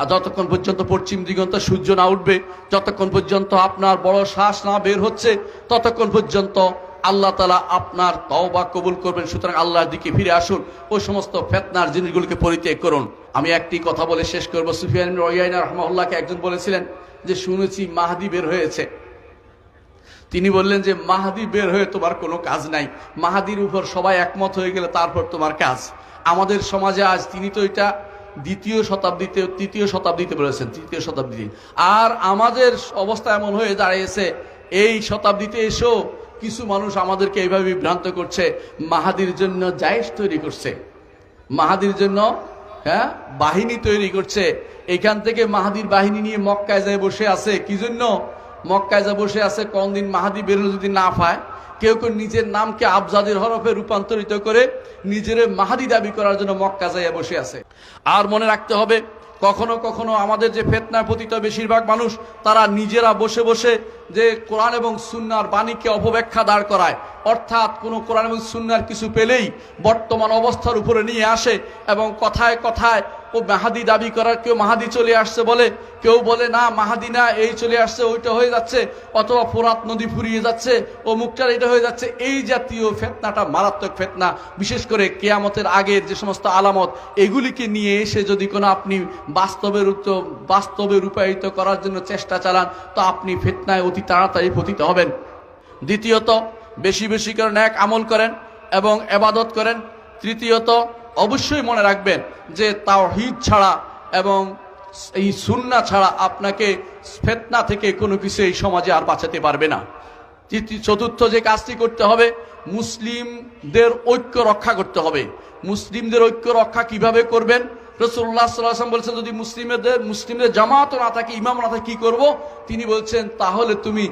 আর যতক্ষণ পর্যন্ত পশ্চিম দিগন্ত সূর্য না উঠবে, যতক্ষণ পর্যন্ত আপনার বড় শ্বাস না বের হচ্ছে, ততক্ষণ পর্যন্ত আল্লাহ তালা আপনার তওবা কবুল করবেন। সুতরাং আল্লাহর দিকে ফিরে আসুন ওই সমস্ত ফেতনার জিনিসগুলোকে পরিত্যাগ করুন। আমি একটি কথা বলে শেষ করব। সুফিয়ান রয়াইনা রহমাউল্লাহকে একজন বলেছিলেন যে, শুনেছি মাহাদি বের হয়েছে। তিনি বললেন যে, মাহাদি বের হয়ে তোমার কোনো কাজ নাই। মাহাদির উপর সবাই একমত হয়ে গেলে তারপর তোমার কাজ। আমাদের সমাজে আজ তিনি তো এটা দ্বিতীয় শতাব্দীতে, তৃতীয় শতাব্দীতে বলেছেন, তৃতীয় শতাব্দীতে। আর আমাদের অবস্থা এমন হয়ে দাঁড়িয়েছে, এই শতাব্দীতে এসেও কিছু মানুষ আমাদেরকে এইভাবে বিভ্রান্ত করছে, মাহাদির জন্য জায়েজ তৈরি করছে। মাহাদির জন্য হ্যাঁ বাহিনী তৈরি করছে। এখান থেকে মাহাদির বাহিনী নিয়ে মক্কায় যায় বসে আছে। কি জন্য মক্কায় যা বসে আছে? কোনদিন মাহাদি বেরোলে যদি না পায় কেউ কেউ নিজের নামকে আবজাদের হরফে রূপান্তরিত করে নিজের মাহাদি দাবি করার জন্য মক্কা যাইয়া বসে আছে। আর মনে রাখতে হবে, কখনো কখনো আমাদের যে ফেতনা পতিত বেশিরভাগ মানুষ, তারা নিজেরা বসে বসে যে কোরআন এবং সুন্নার বাণীকে অপব্যাখ্যা দাঁড় করায়। অর্থাৎ কোনো কোরআন এবং সুন্নার কিছু পেলেই বর্তমান অবস্থার উপরে নিয়ে আসে এবং কথায় কথায় ও মাহাদি দাবি করার কেউ মাহাদি চলে আসছে বলে, কেউ বলে, না, মাহাদি না, এই চলে আসছে, ওইটা হয়ে যাচ্ছে, অথবা ফোরাত নদী ফুরিয়ে যাচ্ছে ও মুখটার এটা হয়ে যাচ্ছে। এই জাতীয় ফেতনাটা মারাত্মক ফেতনা। বিশেষ করে কেয়ামতের আগের যে সমস্ত আলামত, এগুলিকে নিয়ে এসে যদি কোনো আপনি বাস্তবের বাস্তবে রূপায়িত করার জন্য চেষ্টা চালান, তো আপনি ফেতনায় অতি তাড়াতাড়ি পতিত হবেন। দ্বিতীয়ত, বেশি বেশি করে ন্যাক আমল করেন এবং এবাদত করেন। তৃতীয়ত, অবশ্যই মনে রাখবেন যে তাওহীদ ছাড়া এবং এই সুন্না ছাড়া আপনাকে ফেতনা থেকে কোনো কিছু এই সমাজে আর বাঁচাতে পারবে না। তৃতীয় চতুর্থ যে কাজটি করতে হবে, মুসলিমদের ঐক্য রক্ষা করতে হবে। মুসলিমদের ঐক্য রক্ষা কীভাবে করবেন? রসুল্লাহ সাল্লাম বলছেন, যদি মুসলিমদের মুসলিমদের জামাতও না থাকে, ইমাম না থাকে, কি করব? তিনি বলছেন, তাহলে তুমি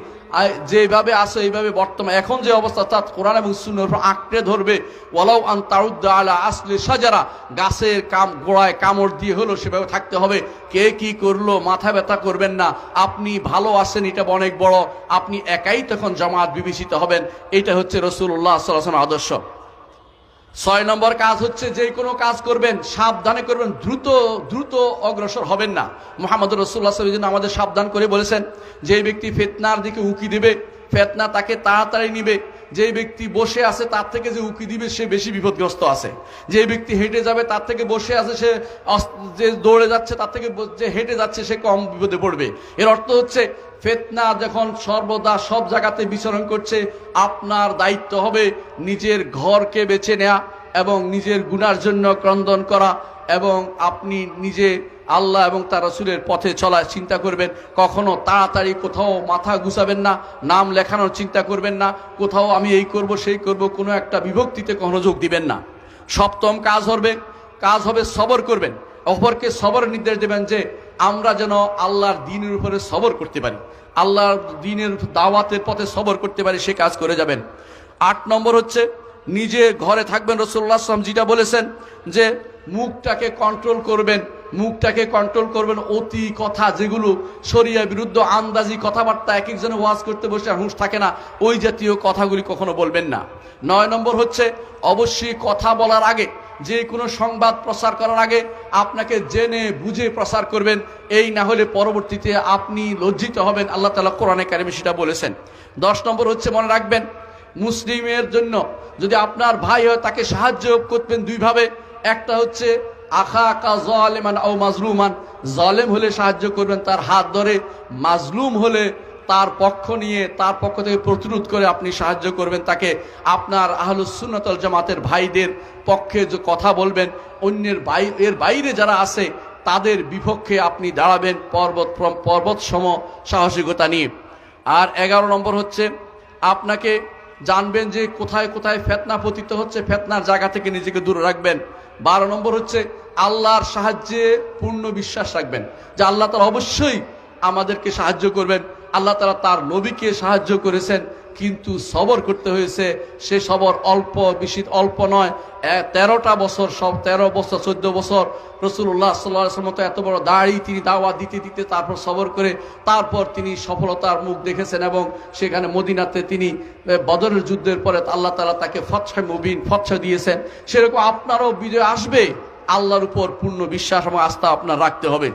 যেভাবে আসো এইভাবে বর্তমান, এখন যে অবস্থা তা কোরআন এবং সুন্নের আঁকড়ে ধরবে। ওয়ালাউ আন তারুদ্দা আলা আসলে সাজারা গাছের কাম, গোড়ায় কামড় দিয়ে হলো, সেভাবে থাকতে হবে। কে কি করল, মাথা ব্যথা করবেন না। আপনি ভালো আছেন, এটা অনেক বড়। আপনি একাই তখন জামাত বিবেচিত হবেন। এটা হচ্ছে রসুল্লাহ সাল্লাহ আদর্শ। ছয় নম্বর কাজ হচ্ছে যে কোনো কাজ করবেন, সাবধানে করবেন, দ্রুত দ্রুত অগ্রসর হবেন না। মোহাম্মদ রসুল্লাহ জন্য আমাদের সাবধান করে বলেছেন, যে ব্যক্তি ফেতনার দিকে উকি দেবে, ফেতনা তাকে তাড়াতাড়ি নিবে যে ব্যক্তি বসে আছে, তার থেকে যে উকি দিবে, সে বেশি বিপদগ্রস্ত আছে। যে ব্যক্তি হেঁটে যাবে, তার থেকে বসে আছে, সে যে দৌড়ে যাচ্ছে, তার থেকে যে হেঁটে যাচ্ছে, সে কম বিপদে পড়বে। এর অর্থ হচ্ছে, ফেতনা যখন সর্বদা সব জায়গাতে বিচরণ করছে, আপনার দায়িত্ব হবে নিজের ঘরকে বেছে নেওয়া এবং নিজের গুণার জন্য ক্রন্দন করা। এবং আপনি নিজে আল্লাহ এবং তার রসুলের পথে চলার চিন্তা করবেন। কখনো তাড়াতাড়ি কোথাও মাথা গুছাবেন না, নাম লেখানোর চিন্তা করবেন না, কোথাও আমি এই করব, সেই করব, কোনো একটা বিভক্তিতে কখনো যোগ দিবেন না। সপ্তম কাজ হবে কাজ হবে সবর করবেন। অপরকে সবর নির্দেশ দেবেন যে, আমরা যেন আল্লাহর দিনের উপরে সবর করতে পারি। আল্লাহর দিনের দাওয়াতের পথে সবর করতে পারি, সে কাজ করে যাবেন। আট নম্বর হচ্ছে নিজে ঘরে থাকবেন রসুল্লাহ আসলাম যেটা বলেছেন যে মুখটাকে কন্ট্রোল করবেন, মুখটাকে কন্ট্রোল করবেন অতি কথা যেগুলো শরিয়া বিরুদ্ধ আন্দাজি কথাবার্তা এক একজনে ওয়াজ করতে বসে হুঁশ থাকে না, ওই জাতীয় কথাগুলি কখনো বলবেন না। নয় নম্বর হচ্ছে, অবশ্যই কথা বলার আগে, যে কোনো সংবাদ প্রচার করার আগে আপনাকে জেনে বুঝে প্রচার করবেন, এই না হলে পরবর্তীতে আপনি লজ্জিত হবেন, আল্লাহ তালা কোরআনে কারিমে সেটা বলেছেন। দশ নম্বর হচ্ছে মনে রাখবেন, মুসলিমের জন্য যদি আপনার ভাই হয়, তাকে সাহায্য করবেন দুইভাবে। একটা হচ্ছে আখা আকা জলেমান ও মাজলুমান। জলেম হলে সাহায্য করবেন, তার হাত ধরে। মাজলুম হলে তার পক্ষ নিয়ে, তার পক্ষ থেকে প্রতিরোধ করে আপনি সাহায্য করবেন তাকে। আপনার আহলুসুন্নতল জামাতের ভাইদের পক্ষে যে কথা বলবেন, অন্যের এর বাইরে যারা আছে, তাদের বিপক্ষে আপনি দাঁড়াবেন পর্বত পর্বত সম সাহসিকতা নিয়ে। আর এগারো নম্বর হচ্ছে, আপনাকে জানবেন যে কোথায় কোথায় ফেতনা পতিত হচ্ছে, ফেতনার জায়গা থেকে নিজেকে দূরে রাখবেন। বারো নম্বর হচ্ছে আল্লাহর সাহায্যে পূর্ণ বিশ্বাস রাখবেন, যে আল্লাহ তারা অবশ্যই আমাদেরকে সাহায্য করবেন। আল্লাহ তারা তার নবীকে সাহায্য করেছেন। কিন্তু সবর করতে হয়েছে। সে সবর অল্প বেশি অল্প নয়। তেরোটা বছর, সব তেরো বছর, চোদ্দ বছর রসুল্লাহ সাল্লাহ মতো এত বড় দাড়ি তিনি দাওয়া দিতে দিতে তারপর সবর করে, তারপর তিনি সফলতার মুখ দেখেছেন এবং সেখানে মদিনাতে তিনি বদরের যুদ্ধের পরে আল্লাহ তালা তাকে ফৎসা মুবিন ফৎসা দিয়েছেন। সেরকম আপনারও বিজয় আসবে। আল্লাহর উপর পূর্ণ বিশ্বাস এবং আস্থা আপনার রাখতে হবে।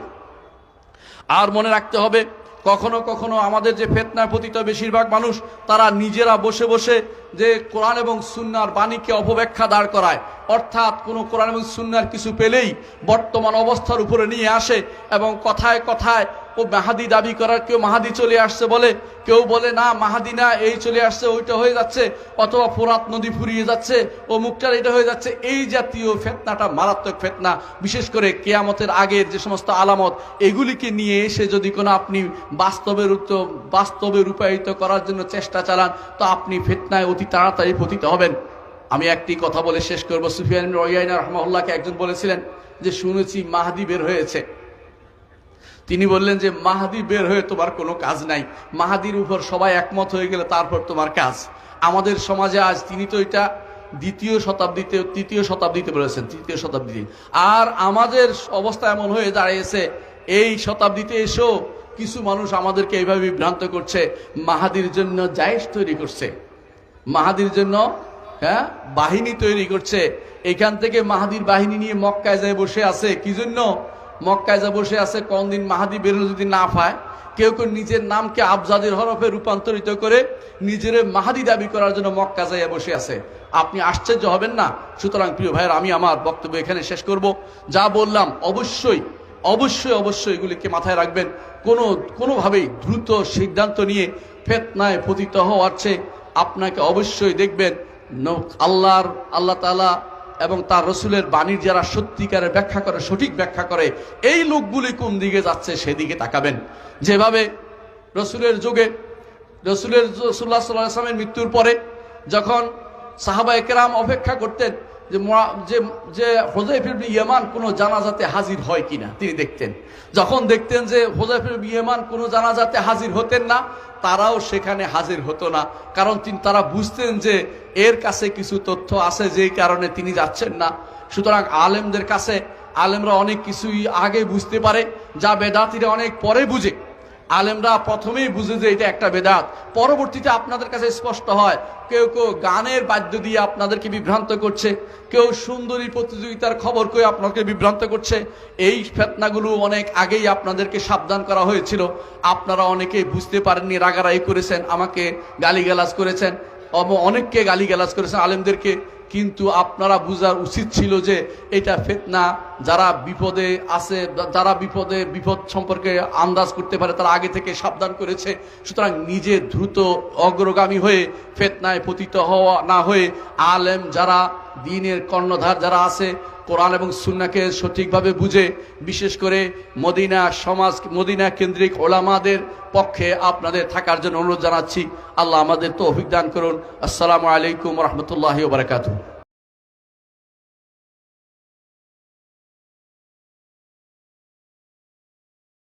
আর মনে রাখতে হবে কখনো কখনো আমাদের যে ফেতনায় পতিত বেশিরভাগ মানুষ, তারা নিজেরা বসে বসে যে কোরআন এবং সুন্নার বাণীকে অপব্যাখ্যা দাঁড় করায়। অর্থাৎ কোনো কোরআন এবং সুন্নার কিছু পেলেই বর্তমান অবস্থার উপরে নিয়ে আসে এবং কথায় কথায় ও মাহাদি দাবি করার কেউ মাহাদি চলে আসছে বলে, কেউ বলে, না, মাহাদি না, এই চলে আসছে, ওইটা হয়ে যাচ্ছে। অথবা ফোরাত নদী ফুরিয়ে যাচ্ছে ও মুখটার এটা হয়ে যাচ্ছে। এই জাতীয় ফেতনাটা মারাত্মক ফেতনা। বিশেষ করে কেয়ামতের আগের যে সমস্ত আলামত, এগুলিকে নিয়ে এসে যদি কোনো আপনি বাস্তবের বাস্তবে রূপায়িত করার জন্য চেষ্টা চালান, তো আপনি ফেতনায় অতি তাড়াতাড়ি পতিত হবেন। আমি একটি কথা বলে শেষ করব। সুফিয়ান রহমাউল্লাহকে একজন বলেছিলেন যে, শুনেছি মাহাদি বের হয়েছে। তিনি বললেন যে, মাহাদি বের হয়ে তোমার কোনো কাজ নাই। মাহাদির উপর সবাই একমত হয়ে গেলে তারপর তোমার কাজ। আমাদের সমাজে আজ তিনি তো এটা দ্বিতীয় শতাব্দীতে, তৃতীয় শতাব্দীতে বলেছেন, তৃতীয় শতাব্দীতে। আর আমাদের অবস্থা এমন হয়ে দাঁড়িয়েছে, এই শতাব্দীতে এসেও কিছু মানুষ আমাদেরকে এইভাবে বিভ্রান্ত করছে, মাহাদির জন্য জায়েজ তৈরি করছে। মাহাদির জন্য হ্যাঁ বাহিনী তৈরি করছে। এখান থেকে মাহাদির বাহিনী নিয়ে মক্কায় যায় বসে আছে। কি জন্য? মক্কায় যা বসে আছে, কোনদিন মাহাদি বেরোলে যদি না পায়, কেউ কেউ নিজের নামকে আবজাদের হরফে রূপান্তরিত করে নিজের মাহাদি দাবি করার জন্য মক্কা যাইয়া বসে আছে। আপনি আশ্চর্য হবেন না? সুতরাং প্রিয় ভাইয়ের, আমি আমার বক্তব্য এখানে শেষ করব। যা বললাম, অবশ্যই অবশ্যই অবশ্যই এগুলিকে মাথায় রাখবেন। কোনো, কোনোভাবেই দ্রুত সিদ্ধান্ত নিয়ে ফেতনায় পতিত হওয়ার চেয়ে আপনাকে অবশ্যই দেখবেন আল্লাহর, আল্লাহ তালা এবং তার রসুলের বাণীর যারা সত্যিকারের ব্যাখ্যা করে, সঠিক ব্যাখ্যা করে, এই লোকগুলি কোন দিকে যাচ্ছে সেদিকে তাকাবেন। যেভাবে রসুলের যুগে, রসুলের রসুল্লাহ সাল্লাহ আসলামের মৃত্যুর পরে যখন সাহাবা একরাম অপেক্ষা করতেন যে যে যে হোজাইফির ইয়েমান কোনো জানাজাতে হাজির হয় কিনা, তিনি দেখতেন। যখন দেখতেন যে হোজাইফির ইয়েমান কোনো জানাজাতে হাজির হতেন না, তারাও সেখানে হাজির হতো না। কারণ তিনি, তারা বুঝতেন যে এর কাছে কিছু তথ্য আছে যেই কারণে তিনি যাচ্ছেন না। সুতরাং আলেমদের কাছে, আলেমরা অনেক কিছুই আগে বুঝতে পারে, যা বেদাতিরা অনেক পরে বুঝে। আলেমরা প্রথমেই বুঝে যে এটা একটা বেদাত। পরবর্তীতে আপনাদের কাছে স্পষ্ট হয়, কেউ কেউ গানের বাদ্য দিয়ে আপনাদেরকে বিভ্রান্ত করছে, কেউ সুন্দরী প্রতিযোগিতার খবর কেউ আপনাকে বিভ্রান্ত করছে। এই ফেতনাগুলো অনেক আগেই আপনাদেরকে সাবধান করা হয়েছিল। আপনারা অনেকে বুঝতে পারেননি রাগারাই করেছেন, আমাকে গালিগালাজ করেছেন অনেককে গালিগালাজ করেছেন আলেমদেরকে। কিন্তু আপনারা বুঝার উচিত ছিল যে এটা ফেতনা, যারা বিপদে আছে, যারা বিপদে, বিপদ সম্পর্কে আন্দাজ করতে পারে, তারা আগে থেকে সাবধান করেছে। সুতরাং নিজে দ্রুত অগ্রগামী হয়ে ফেতনায় পতিত হওয়া না হয়ে আলেম যারা দিনের কর্ণধার যারা আছে, কোরআন এবং সুন্নাকে সঠিকভাবে বুঝে, বিশেষ করে মদিনা সমাজ, মদিনা কেন্দ্রিক ওলামাদের পক্ষে আপনাদের থাকার জন্য অনুরোধ জানাচ্ছি। আল্লাহ আমাদের তো অভিজ্ঞান করুন। আসসালামু আলাইকুম রহমতুল্লাহ বারকাতু